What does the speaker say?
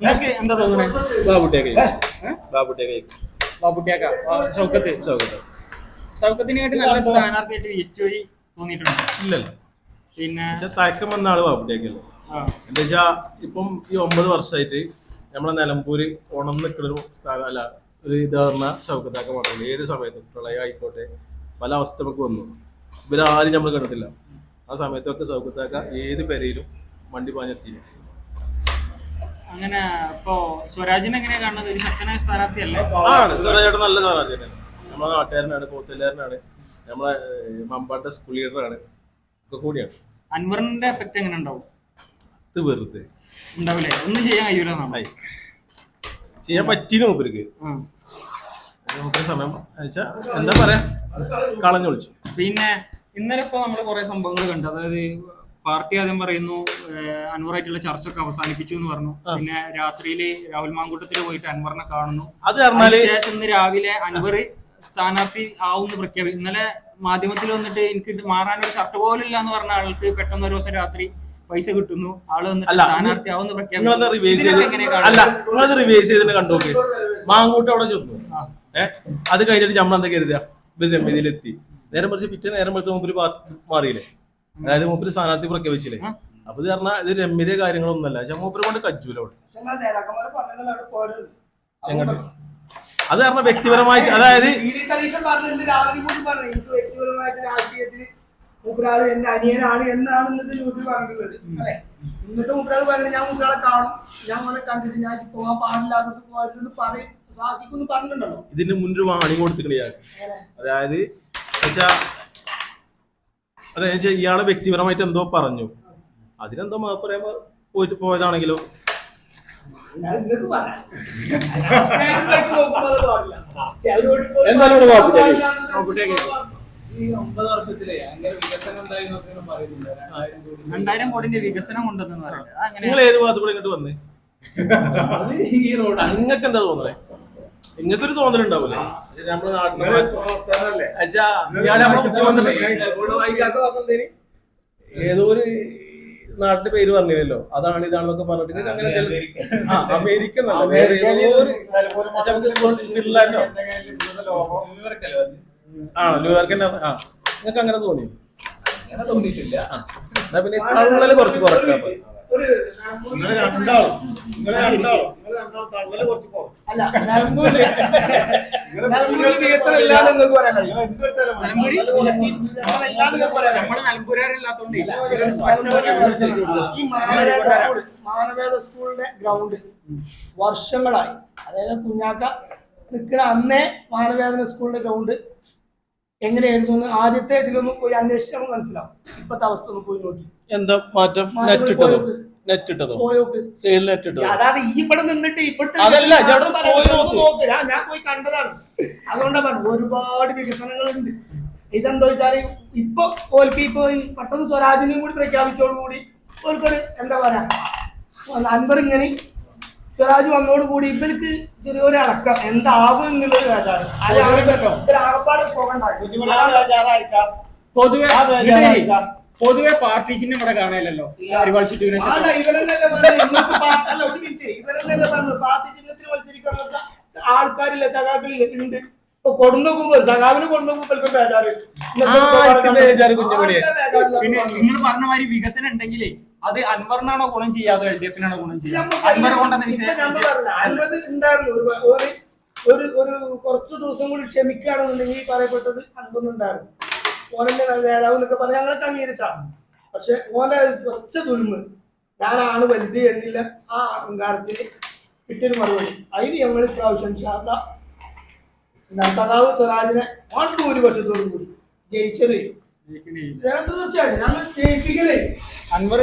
നിങ്ങൾക്ക് എന്താ തോന്നുന്നത് ബാബുട്ടിയൊക്കെ ബാബുട്ടിയൊക്കെ ബാബുട്ടിയാക്ക? ഷൗക്കത്ത് സൗകര്യം ഷൗക്കത്തിനായിട്ട് നല്ല സ്ഥാനാർത്ഥിയായിട്ട് ഈസ്റ്റ് വഴി തോന്നിയിട്ടുണ്ട്? ഇല്ലല്ലോ. പിന്നെ? തയക്കം വന്ന ആൾ ബാബുട്ടിയൊക്കെയല്ലേ എന്താ വെച്ചാ ഇപ്പം ഈ ഒമ്പത് വർഷമായിട്ട് നമ്മളെ നിലമ്പൂര് ഓണം നിൽക്കുന്ന ഒരു സ്ഥാനം അല്ല ഒരു ഇത് പറഞ്ഞ ചൗക്കത്താക്ക മാത്രമല്ല. ഏത് സമയത്തും പ്രളയം ആയിക്കോട്ടെ പല അവസ്ഥ നമുക്ക് വന്നു. ഇവരാരും നമ്മൾ കണ്ടിട്ടില്ല. ആ സമയത്തൊക്കെ ചൗക്കത്താക്ക ഏത് പെരയിലും വണ്ടി പാഞ്ഞെത്തിയില്ല. അങ്ങനെ ഇപ്പോ സ്വരാജിനെ എങ്ങനെയാ കാണുന്നത്? ഒരു ശക്തനായ സ്ഥാനാർത്ഥിയല്ലേ? ആണ്. സുരേഷേട്ടൻ നല്ല സ്ഥാനാർത്ഥിയാണ്. നമ്മളെ നാട്ടുകാരനാണ് പോത്തല്ലാരനാണ് നമ്മളെ മമ്പാട്ട സ്കൂൾ ലീഡറാണ് ഒക്കെ കൂടിയാണ്. അൻവറിന്റെ എഫക്ട് എങ്ങനെ ഉണ്ടാവും? ഇത് വെറുതെ. ഉണ്ടാവില്ലേ? ഒന്നും ചെയ്യാൻ കഴിയൂല എന്നാണ്. ആയി. ചെയ്യാൻ പറ്റിയ മൂപ്പർക്ക്. മൂപ്പര് സമയം വെച്ചാ എന്താ പറയാ? കളഞ്ഞൊളിച്ചു. പിന്നെ ഇന്നലെ ഇപ്പൊ നമ്മൾ കുറെ സംഭവങ്ങൾ കണ്ടു. അതായത് പാർട്ടി ആദ്യം പറയുന്നു അൻവറായിട്ടുള്ള ചർച്ചയൊക്കെ അവസാനിപ്പിച്ചു എന്ന് പറഞ്ഞു. പിന്നെ രാത്രിയിൽ രാഹുൽ മാങ്കൂട്ടത്തിൽ പോയിട്ട് അൻവറിനെ കാണുന്നു. അതിനുശേഷം ഇന്ന് രാവിലെ അൻവർ സ്ഥാനാർത്ഥി ആവുമെന്ന് പ്രഖ്യാപിച്ചു ഇന്നലെ മാധ്യമത്തിൽ വന്നിട്ട് എനിക്ക് മാറാനൊരു ഷർട്ട് പോലും ഇല്ല എന്ന് പറഞ്ഞ ആൾക്ക് പെട്ടെന്ന് ഒരു ദിവസം രാത്രി പൈസ കിട്ടുന്നു. ആൾ വന്നിട്ട് സ്ഥാനാർത്ഥി ആവുമെന്ന് പ്രഖ്യാപിച്ചു. മാങ്കൂട്ട് അവിടെ ചെന്നു. അത് കഴിഞ്ഞിട്ട് നമ്മൾ എന്താ കരുതുക? ഇവർ രമ്യതയിലെത്തി. നേരം മറിച്ച് പിറ്റേ നേരം മറിച്ച് മൂപ്പര് പാ- മാറിയില്ലേ? അതായത് മൂപ്പര് സ്ഥാനാർത്ഥി പ്രഖ്യാപിച്ചില്ലേ? അപ്പൊ ഇത് പറഞ്ഞാൽ ഇത് രമ്യത കാര്യങ്ങളൊന്നുമല്ല പക്ഷെ മൂപ്പര് കൊണ്ട് കച്ചൂല അവിടെ. എങ്ങോട്ട്? അത് കാരണം വ്യക്തിപരമായിട്ട് അതായത് മൂപ്പരാൾ എന്റെ അനിയനാണ് എന്നാണ് ഇന്നത്തെ ന്യൂസിൽ പറഞ്ഞിട്ടുള്ളത്. അല്ലെ? എന്നിട്ട് മൂപ്പരാൾ പറയുന്നത് ഞാൻ മൂപ്പരാളെ കാണും. ഞാൻ അവനെ കണ്ടിട്ട് ഞാൻ പോകാൻ പാടില്ലാത്തത് പറയും പറഞ്ഞിട്ടുണ്ടല്ലോ. ഇതിന് മുന്നൊരു വാണി കൊടുത്തിട്ടുണ്ട് അതായത് അതായത് ഇയാളെ വ്യക്തിപരമായിട്ട് എന്തോ പറഞ്ഞു. അതിനെന്തോ മാപ്പ് പറയാൻ പോയിട്ട് പോയതാണെങ്കിലോ? രണ്ടായിരം കോടി രണ്ടായിരം കോടിന്റെ വികസനം ഉണ്ടെന്ന് പറയുന്നത്. അങ്ങനെ നിങ്ങൾ ഏത് ഭാഗത്ത് കൂടെ ഇങ്ങോട്ട് വന്നേ? അത് ഈ റോഡ് നിങ്ങൾക്ക് എന്താ തോന്നുന്നത് നിങ്ങൾക്കൊരു ഒരു അത് നമ്മുടെ നാട്ടിലെ അച്ഛാ ഇയാളെ നമ്മുടെ മുഖ്യമന്ത്രി പിണറായി കാക്ക പറഞ്ഞതേന് ഏതോ ഒരു നാട്ടിന്റെ പേര് പറഞ്ഞില്ലല്ലോ. അതാണ് ഇതാണെന്നൊക്കെ പറഞ്ഞിട്ട് അങ്ങനെ ആ അമേരിക്ക എന്നല്ല വേറെ ഏതോ ഒരു അച്ഛാ, നമുക്ക് ഫിൻലാൻഡോ ഇവർക്കല്ലേ അത്? ആ ന്യൂയോർക്ക് തന്നെ ആ നിങ്ങൾക്ക് അങ്ങനെ തോന്നി? തോന്നിട്ടില്ല തോന്നിയിട്ടില്ല. ആ എന്നാ പിന്നെ തള്ളൽ കുറച്ച് കുറക്കാം. നിങ്ങൾ രണ്ടാളും. നിങ്ങൾ രണ്ടാളും. നിങ്ങൾ രണ്ടാളും തള്ളൽ കുറച്ച് കുറവ്. നമ്മൾ നിലമ്പൂരാരില്ലാത്തോണ്ട് ഈ മാനവേദ സ്കൂൾ മാനവേദ സ്കൂളിന്റെ ഗ്രൗണ്ട് വർഷങ്ങളായി. അതായത് കുഞ്ഞാക്ക നിൽക്കുന്ന അന്നേ മാനവേദ സ്കൂളിന്റെ ഗ്രൗണ്ട് എങ്ങനെയായിരുന്നു എന്ന് ആദ്യത്തെ ഇതിലൊന്നും പോയി അന്വേഷിച്ചാൽ മനസ്സിലാവും. ഇപ്പത്തെ അവസ്ഥ ഒന്ന് പോയി നോക്കി. എന്താ മാറ്റം? നെറ്റ് ഇട്ടതോ? സെയിൽ നെറ്റ് ഇട്ടതോ? അതായത് ഈ ഇവിടെ നിന്നിട്ട് ഇവിടുത്തെ അതല്ല, പോയി നോക്ക്. ഞാൻ ഞാൻ പോയി കണ്ടതാണ്. അതുകൊണ്ടാ പറഞ്ഞു ഒരുപാട് വികസനങ്ങളുണ്ട്. ഇതെന്താ വെച്ചാൽ ഇപ്പൊ ഓൽക്ക് ഇപ്പൊ ഈ പെട്ടെന്ന് സ്വരാജിനെയും കൂടി പ്രഖ്യാപിച്ചോടുകൂടി ഓൽക്കൊരു എന്താ പറയാ അൻപർ ഇങ്ങനെ സ്വരാജ് വന്നോടുകൂടി ഇവർക്ക് ചെറിയൊരു അടക്കം. എന്താകും എന്നുള്ളൊരു വേദാണ്. അത് ആകപ്പാട് പോകണ്ട. പൊതുവെ. പൊതുവെ പാർട്ടി ചിഹ്നം ഇവിടെ കാണാനല്ലോ ഒരുപാട് ആൾക്കാരില്ല? സഖാക്കളില്ല? ഉണ്ട്. ഇപ്പൊ കൊടുന്നോക്കുമ്പോ സഖാവിന് കൊടുന്നോക്കുമ്പോ ഇവർക്ക് ബേജാറ്. ഇന്നത്തെ ആർക്ക് ബേജാറ് കുഞ്ഞുമണിയെ? ആർക്കാ ബേജാറില്ല? പിന്നെ നിങ്ങൾ പറഞ്ഞ മാതിരി വികസനം ഉണ്ടെങ്കിലേ അത് അൻവറിനാണോ ഗുണം ചെയ്യാതെ എൽ ഡി എഫിനാണോ ഗുണം ചെയ്യാതെ അൻവർ കൊണ്ടെന്ന ഒരു ഒരു കുറച്ച് ദിവസം കൂടി ക്ഷമിക്കുകയാണെന്നുണ്ടെങ്കിൽ ഈ പറയപ്പെട്ടത് അൻപതുണ്ടായിരുന്നു ഓനെ നേതാവ് എന്നൊക്കെ പറഞ്ഞ് ഞങ്ങളൊക്കെ അംഗീകരിച്ചാണ് പക്ഷെ ഓന്റെ കുറച്ച് ദുരുമ് ഞാനാണ് വലുത് എന്നില്ല. ആ അഹങ്കാരത്തിൽ കിട്ടിയൊരു മറുപടി. അതിന് ഞങ്ങൾ ഇപ്രാവശ്യം ഷാർദ സഖാവ് സ്വരാജിനെ വൺ ഭൂരിപക്ഷത്തോടു കൂടി ജയിച്ചത്. തീർച്ചയായിട്ടും. ഞങ്ങൾ ജയിപ്പിക്കലേ അൻവർ